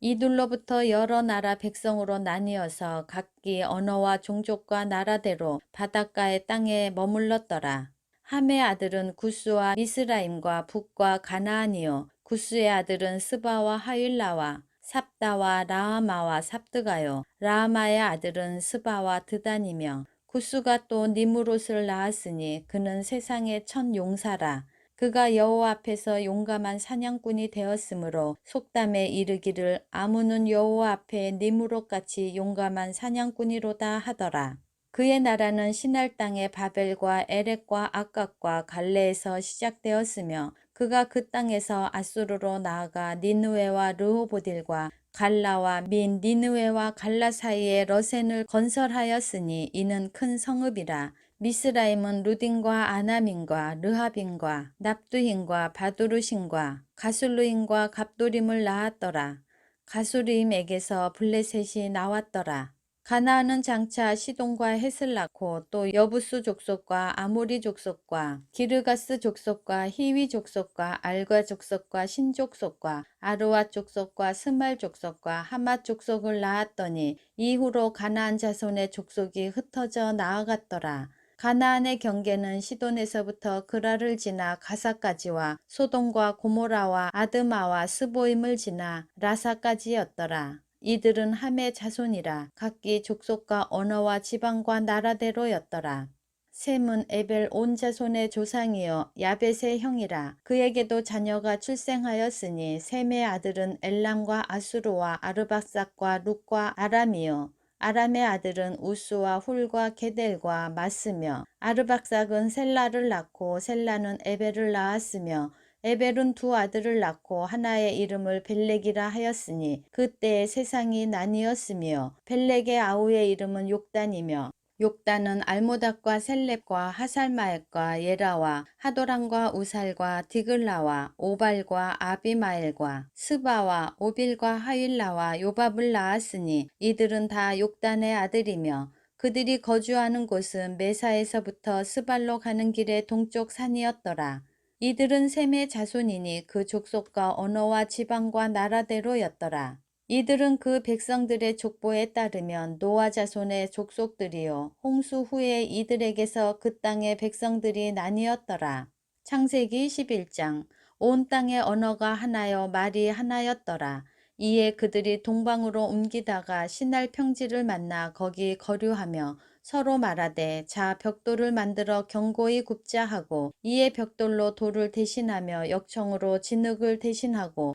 이둘로부터 여러 나라 백성으로 나뉘어서 각기 언어와 종족과 나라대로 바닷가의 땅에 머물렀더라. 함의 아들은 구스와 미스라임과 북과 가나안이요. 구스의 아들은 스바와 하윌라와 삽다와 라하마와 삽드가요. 라하마의 아들은 스바와 드단이며 구스가 또 니무롯을 낳았으니 그는 세상의 첫 용사라. 그가 여호와 앞에서 용감한 사냥꾼이 되었으므로 속담에 이르기를 아무는 여호와 앞에 니무롯같이 용감한 사냥꾼이로다 하더라. 그의 나라는 신할 땅의 바벨과 에렉과 아깝과 갈레에서 시작되었으며 그가 그 땅에서 아수르로 나아가 니누에와 르호보딜과 갈라와 민 니누에와 갈라 사이에 러센을 건설하였으니 이는 큰 성읍이라 미스라임은 루딘과 아나민과 르하빈과 납두힌과 바두르신과 가술루인과 갑도림을 낳았더라. 가수림에게서 블레셋이 나왔더라. 가나안은 장차 시돈과 헷을 낳고 또 여부수 족속과 아모리 족속과 기르가스 족속과 히위 족속과 알과 족속과 신 족속과 아르와 족속과 스말 족속과 하마 족속을 낳았더니 이후로 가나안 자손의 족속이 흩어져 나아갔더라. 가나안의 경계는 시돈에서부터 그라를 지나 가사까지와 소돔과 고모라와 아드마와 스보임을 지나 라사까지였더라. 이들은 함의 자손이라 각기 족속과 언어와 지방과 나라대로였더라. 셈은 에벨 온 자손의 조상이요 야벳의 형이라 그에게도 자녀가 출생하였으니 셈의 아들은 엘람과 아수르와 아르박삭과 룩과 아람이요 아람의 아들은 우스와 훌과 게델과 마스며 아르박삭은 셀라를 낳고 셀라는 에벨을 낳았으며 에벨은 두 아들을 낳고 하나의 이름을 벨렉이라 하였으니 그때 세상이 나뉘었으며 벨렉의 아우의 이름은 욕단이며 욕단은 알모닥과 셀렙과 하살마액과 예라와 하도랑과 우살과 디글라와 오발과 아비마엘과 스바와 오빌과 하윌라와 요밥을 낳았으니 이들은 다 욕단의 아들이며 그들이 거주하는 곳은 메사에서부터 스발로 가는 길의 동쪽 산이었더라. 이들은 셈의 자손이니 그 족속과 언어와 지방과 나라대로였더라. 이들은 그 백성들의 족보에 따르면 노아 자손의 족속들이요 홍수 후에 이들에게서 그 땅의 백성들이 나뉘었더라. 창세기 11장 온 땅의 언어가 하나여 말이 하나였더라. 이에 그들이 동방으로 옮기다가 신할 평지를 만나 거기 거류하며 서로 말하되 자 벽돌을 만들어 견고히 굽자 하고 이에 벽돌로 돌을 대신하며 역청으로 진흙을 대신하고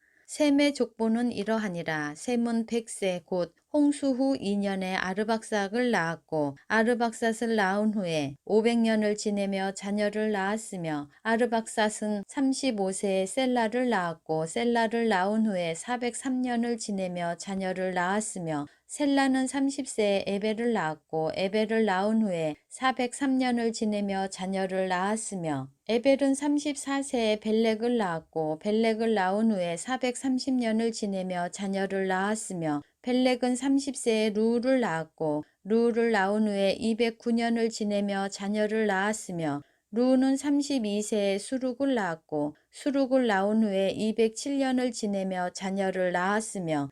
셈의 족보는 이러하니라. 셈은 백세 곧 홍수 후 2년에 아르박삭을 낳았고 아르박삭을 낳은 후에 500년을 지내며 자녀를 낳았으며 아르박삭은 35세에 셀라를 낳았고 셀라를 낳은 후에 403년을 지내며 자녀를 낳았으며 셀라는 30세에 에벨을 낳았고 에벨을 낳은 후에 403년을 지내며 자녀를 낳았으며 에벨은 34세에 벨렉을 낳았고 벨렉을 낳은 후에 430년을 지내며 자녀를 낳았으며 벨렉은 30세에 루를 낳았고 루를 낳은 후에 209년을 지내며 자녀를 낳았으며 루는 32세에 수룩을 낳았고 수룩을 낳은 후에 207년을 지내며 자녀를 낳았으며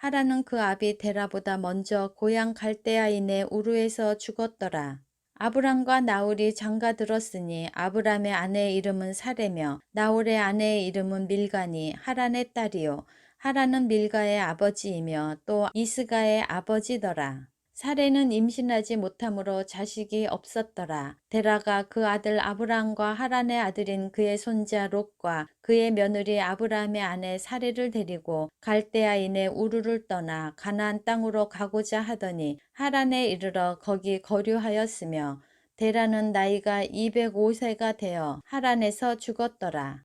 하란은 그 아비 데라보다 먼저 고향 갈대아인의 우르에서 죽었더라. 아브람과 나홀이 장가 들었으니 아브람의 아내의 이름은 사레며 나홀의 아내의 이름은 밀가니 하란의 딸이요 하란은 밀가의 아버지이며 또 이스가의 아버지더라. 사레는 임신하지 못함으로 자식이 없었더라. 데라가 그 아들 아브람과 하란의 아들인 그의 손자 롯과 그의 며느리 아브람의 아내 사레를 데리고 갈대아인의 우르를 떠나 가나안 땅으로 가고자 하더니 하란에 이르러 거기 거류하였으며 데라는 나이가 205세가 되어 하란에서 죽었더라.